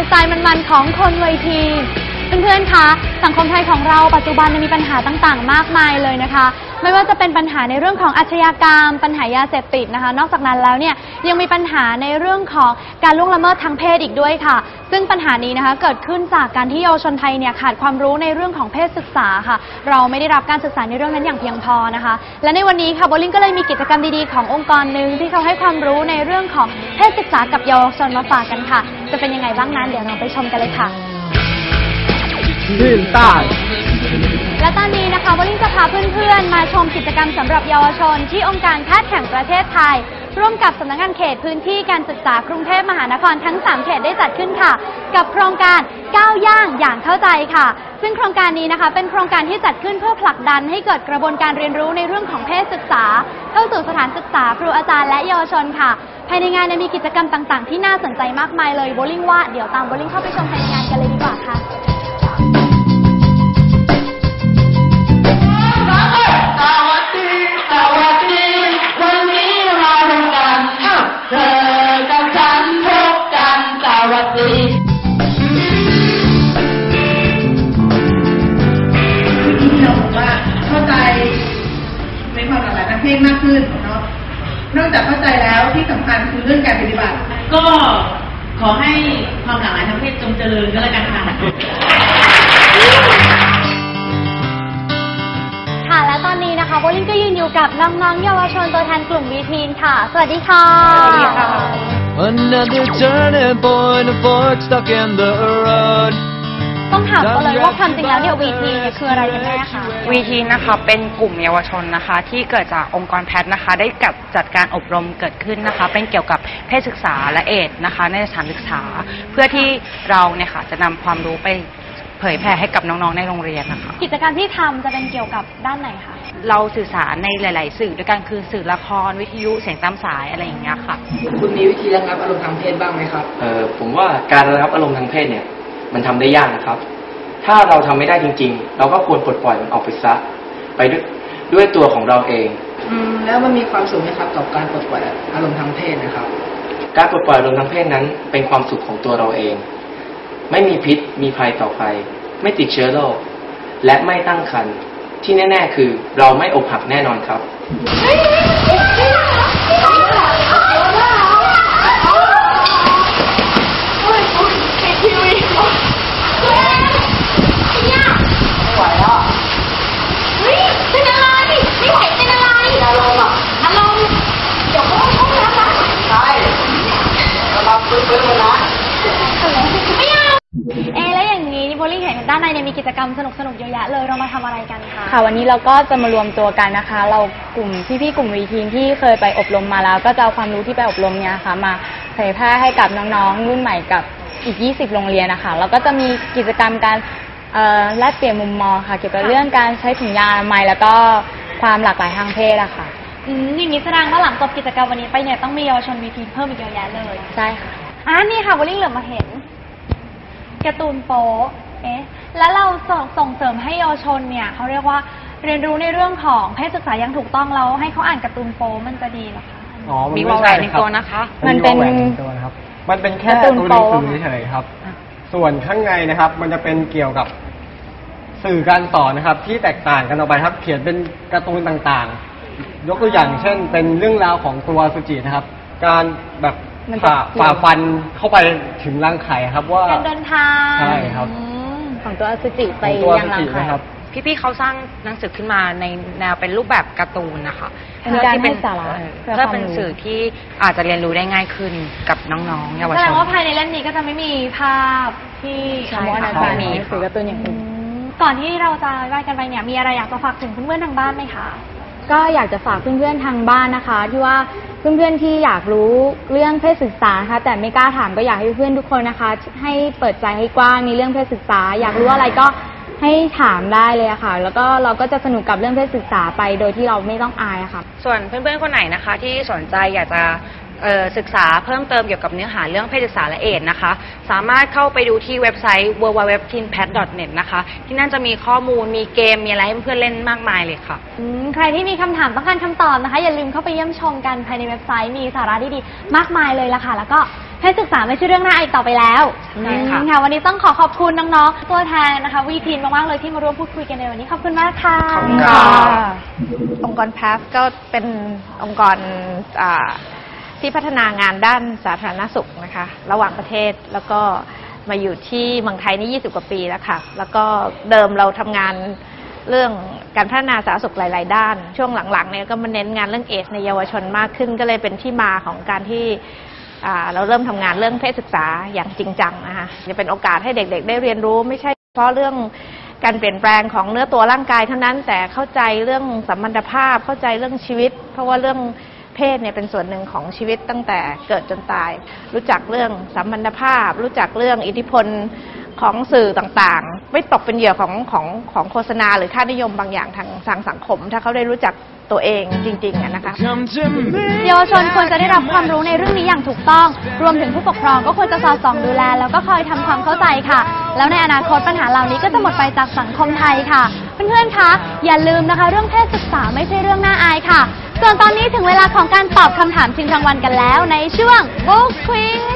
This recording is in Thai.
ฟ์สไตล์มันๆของคนวัยทีนเพื่อนๆ คะสังคมไทยของเราปัจจุบันมีปัญหาต่างๆ มากมายเลยนะคะ ไม่ว่าจะเป็นปัญหาในเรื่องของอาชญากรรม ปัญหายาเสพติดนะคะ นอกจากนั้นแล้วเนี่ยยังมีปัญหาในเรื่องของการล่วงละเมิดทางเพศอีกด้วยค่ะ ซึ่งปัญหานี้นะคะเกิดขึ้นจากการที่เยาวชนไทยเนี่ยขาดความรู้ในเรื่องของเพศศึกษาค่ะ เราไม่ได้รับการศึกษาในเรื่องนั้นอย่างเพียงพอนะคะ และในวันนี้ค่ะโบลิ่งก็เลยมีกิจกรรมดีๆขององค์กรหนึ่งที่เขาให้ความรู้ในเรื่องของเพศศึกษากับเยาวชนมาฝากกันค่ะ จะเป็นยังไงบ้างนั้นเดี๋ยวเราไปชมกันเลยค่ะลื่นใต้และตอนนี้นะคะวลิงจะพาเพื่อนๆ มาชมกิจกรรมสำหรับเยาวชน ที่องค์การแพทย์แห่งประเทศไทย ร่วมกับสำนักงานเขตพื้นที่การศึกษากรุงเทพมหานครทั้ง 3 เขตได้จัดขึ้นค่ะ กับโครงการก้าวย่างอย่างเข้าใจค่ะ ซึ่งโครงการนี้นะคะ เป็นโครงการที่จัดขึ้นเพื่อผลักดันให้เกิดกระบวนการเรียนรู้ในเรื่องของเพศศึกษา เข้าสู่สถานศึกษาครูอาจารย์และเยาวชนค่ะ ภายในงานเนี่ยมีกิจกรรมต่างๆ ที่น่าสนใจมากมายเลยโบลิ่งว่าเดี๋ยวตามโบลิ่งเข้าไปชมภายในงานกันเลยดีกว่าค่ะ จากเข้าใจแล้วที่สำคัญคือเรื่องการปฏิบัติ ก็ขอให้ความหลากหลายทางเพศจงเจริญก็แล้วกันค่ะค่ะและตอนนี้นะคะโบลิ่งก็ยืนอยู่กับน้องๆเยาวชนตัวแทนกลุ่มวีทีนค่ะ สวัสดีค่ะ สวัสดีค่ะ Another turning point, a fork stuck in the road. ต้องถามกันเลยว่าความจริงแล้วเนี่ยวีทีเนี่ยคืออะไรกันแน่คะ วีทีนะคะเป็นกลุ่มเยาวชนนะคะ ที่เกิดจากองค์กรแพทย์นะคะ ได้กับจัดการอบรมเกิดขึ้นนะคะ เป็นเกี่ยวกับเพศศึกษาและเอดส์นะคะ ในสถานศึกษา เพื่อที่เราเนี่ยค่ะจะนำความรู้ไปเผยแผ่ให้กับน้องๆในโรงเรียนนะคะ กิจกรรมที่ทำจะเป็นเกี่ยวกับด้านไหนคะ เราสื่อสารในหลาย ๆ สื่อด้วยกันคือสื่อละครวิทยุเสียงตามสายอะไรอย่างเงี้ยค่ะ คุณมีวิธีระงับอารมณ์ทางเพศบ้างไหมครับ เออผมว่าการระงับอารมณ์ทางเพศเนี่ย มันทำได้ยากนะครับ ถ้าเราทำไม่ได้จริง ๆ เราก็ควรปลดปล่อยมันออกไปซะ ไปด้วยด้วยตัวของเราเอง อืมแล้วมันมีความสุขไหมครับกับการปลดปล่อยอารมณ์ทางเพศนะครับ การปลดปล่อยอารมณ์ทางเพศนั้น เป็นความสุขของตัวเราเอง ไม่มีพิษ มีภัยต่อใคร ไม่ติดเชื้อโรค และไม่ตั้งครรภ์ที่แน่ ๆ คือเราไม่อกหักแน่นอนครับ เอะแล้วอย่างนี้โบลิ่งเห็นด้านในเนี่ย มีกิจกรรมสนุกๆเยอะแยะเลยเรามาทำอะไรกันคะ ค่ะวันนี้เราก็จะมารวมตัวกันนะคะ เรากลุ่มพี่ๆกลุ่มวีทีมที่เคยไปอบรมมาแล้ว ก็จะเอาความรู้ที่ไปอบรมเนี่ยค่ะ มาเผยแพร่ให้กับน้องๆรุ่นใหม่กับอีก 20 โรงเรียนนะคะแล้วก็จะมีกิจกรรมการเอ่อแลกเปลี่ยนมุมมองค่ะ เกี่ยวกับเรื่องการใช้ถุงยางอนามัยแล้วก็ความหลากหลายทางเพศอะค่ะ อืมอย่างนี้แสดงว่าหลังจบกิจกรรมวันนี้ไปเนี่ยต้องมีเยาวชนวีทีนเพิ่มอีกเยอะแยะเลยใช่ค่ะ อ่านี่ค่ะโบลิ่งเหลือมาเห็นการ์ตูนโป๊ะเอ๊ะ แล้วเราส่งส่งเสริมให้เยาวชนเนี่ยเขาเรียกว่าเรียนรู้ในเรื่องของเพศศึกษาอย่างถูกต้องแล้วให้เขาอ่านการ์ตูนโป๊ะมันจะดีเหรอคะอ๋อมีไใช่วงแหวนในครับตัวนะคะ มันเป็นวงแหวนในตัวนะครับ มันเป็นแค่การ์ตูตัวนหโป๊นังสือเฉยๆครับ ส่วนข้างในนะครับ มันจะเป็นเกี่ยวกับสื่อการสอนนะครับ ที่แตกต่างกันออกไปครับ เขียนเป็นการ์ตูนต่างๆ ยกตัวอย่างเช่น เป็นเรื่องราวของตัวสุจินะครับ การแบบมันจะ ฝ่าเกี่ยวฝ่าฟันเข้าไปถึงรังไข่ครับว่า การเดินทางใช่ครับ อืม ของตัวอสุจิไปของตัวยังสุรังจิไข่ นะครับ พี่ๆเขาสร้างหนังสือขึ้นมาในแนวเป็นรูปแบบการ์ตูนนะคะเป็นการที่ให้สาระเพื่อเป็นสื่อที่อาจจะเรียนรู้ได้ง่ายขึ้นกับน้องๆเยาวแสชดน งว่าภายในเล่มนี้ก็จะไม่มีภาพที่ใช่ คำว่าค่ะอาจารย์มีหนังสือการ์ตูนอย่างอือื่นมก่อนที่เราจะไล่กันไปเนี่ยมีอะไรอยากจะฝากถึงเพื่อนๆทางบ้านไหมคะ ก็อยากจะฝากเพื่อนๆทางบ้านนะคะ ที่ว่าเพื่อนๆที่อยากรู้เรื่องเพศศึกษานะคะแต่ไม่กล้าถามก็อยากให้เพื่อนทุกคนนะคะ ให้เปิดใจให้กว้างในเรื่องเพศศึกษา อยากรู้อะไรก็ให้ถามได้เลยะค่ะ แล้วก็เราก็จะสนุกกับเรื่องเพศศึกษาไปโดยที่เราไม่ต้องอายะค่ะ ส่วนเพื่อนๆคนไหนนะคะ ที่สนใจอยากจะ เอ่อศึกษาเพิ่มเติมเกี่ยวกับเนื้อหาเรื่องเพศศึกษาและเอดส์นะคะ สามารถเข้าไปดูที่เว็บไซต์ www.teenpad.net นะคะ ที่นั่นจะมีข้อมูลมีเกมมีอะไรให้เพื่อนๆเล่นมากมายเลยค่ะ อืมใครที่มีคำถามต้องการคำตอบนะคะ อย่าลืมเข้าไปเยี่ยมชมกันภายในเว็บไซต์มีสาระดีๆมากมายเลยละค่ะ แล้วก็เพศศึกษาไม่ใช่เรื่องน่าอายอีกต่อไปแล้วใช่ค่ะ อืมค่ะวันนี้ต้องขอขอบคุณน้องๆตัวแทนนะคะวีทีนมากๆเลยที่มาร่วมพูดคุยกันในวันนี้ขอบคุณมากค่ะ ขอบคุณค่ะ องค์กรพาสก็เป็นองค์กรอ่า ที่พัฒนางานด้านสาธารณสุขนะคะ ระหว่างประเทศแล้วก็มาอยู่ที่เมืองไทยนี่ 20 กว่าปีแล้วค่ะ แล้วก็เดิมเราทำงานเรื่องการพัฒนาสาธารณสุขหลาย ๆ ด้าน ช่วงหลัง ๆ เนี่ยก็มาเน้นงานเรื่องเอดส์ในเยาวชนมากขึ้น ก็เลยเป็นที่มาของการที่เราเริ่มทำงานเรื่องเพศศึกษาอย่างจริงจังนะคะจะเป็นโอกาสให้เด็ก ๆ ได้เรียนรู้ไม่ใช่เฉพาะเรื่องการเปลี่ยนแปลงของเนื้อตัวร่างกายเท่านั้นแต่เข้าใจเรื่องสัมพันธภาพเข้าใจเรื่องชีวิต เพราะว่าเรื่อง เพศเนี่ยเป็นส่วนหนึ่งของชีวิตตั้งแต่เกิดจนตาย รู้จักเรื่องสัมพันธภาพ รู้จักเรื่องอิทธิพลของสื่อต่างๆ ไม่ตกเป็นเหยื่อของของของโฆษณาหรือค่านิยมบางอย่างทางทางสังคม ถ้าเขาได้รู้จักตัวเองจริงๆนะคะเยาวชนควรจะได้รับความรู้ในเรื่องนี้อย่างถูกต้อง รวมถึงผู้ปกครองก็ควรจะสอดส่องดูแล แล้วก็คอยทำความเข้าใจค่ะ แล้วในอนาคตปัญหาเหล่านี้ก็จะหมดไปจากสังคมไทยค่ะ เพื่อนๆคะอย่าลืมนะคะ เรื่องเพศศึกษาไม่ใช่เรื่องน่าอายค่ะ ส่วนตอนนี้ถึงเวลาของการตอบคำถามชิงรางวัลกันแล้วในช่วง Book Quiz